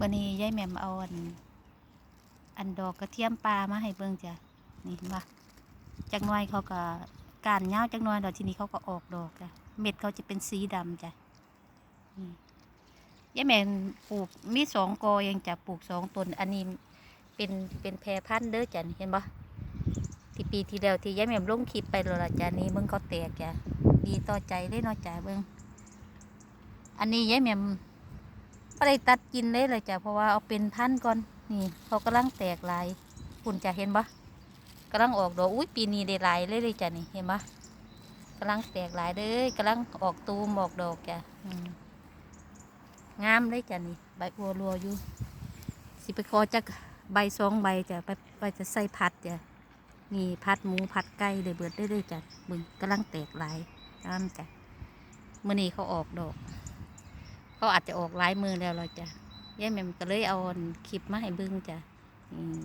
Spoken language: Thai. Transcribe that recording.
บันนี้ยายแหม่มเอาอัน อันดอกกระเทียมปลามาให้เบิ่งจ้ะนี่เห็นปะจักน่อยเขาก็การเงาวจักน่อยดอกทีนี้เขาก็ออกดอกจ้ะเม็ดเขาจะเป็นสีดำจ้ะนี่ยายแหม่มปลูกมีสองกอเองจ้ะปลูกสองต้นอันนี้เป็นเป็นแพรพันธุ์เด้อจ้ะเห็นปะที่ปีที่แล้วที่ยายแหม่มลงคลิปไปแล้วล่ะจ้ะนี่เบิ่งเขาแตกจ้ะดีต่อใจเลยเนาะจ้ะเบิ่งอันนี้ยายแหม่ม ก็ได้ตัดกินเลยเลยจ้ะเพราะว่าเอาเป็นพันก่อนนี่ เขากำลังแตกลายคุณจะเห็นปะกำลังออกดอกอุ้ยปีนี้ได้ลายเลยเลยจ้ะนี่เห็นปะกำลังแตกลายเลยกำลังออกตูมออกดอกจ้ะงามเลยจ้ะนี่ใบบัวรัวอยู่สิไปขอจากใบสองใบจ้ะไปไปจะใส่ผัดจ้ะนี่ผัดหมูผัดไก่เลยเบิดได้เลยจ้ะมึงกำลังแตกลายงามจ้ะมื่อนี้เขาออกดอก เขาอาจจะออกหลายมือแล้วเราจะยายแหม่มก็เลยเอาคลิปมาให้เบิ่งจ้ะอืม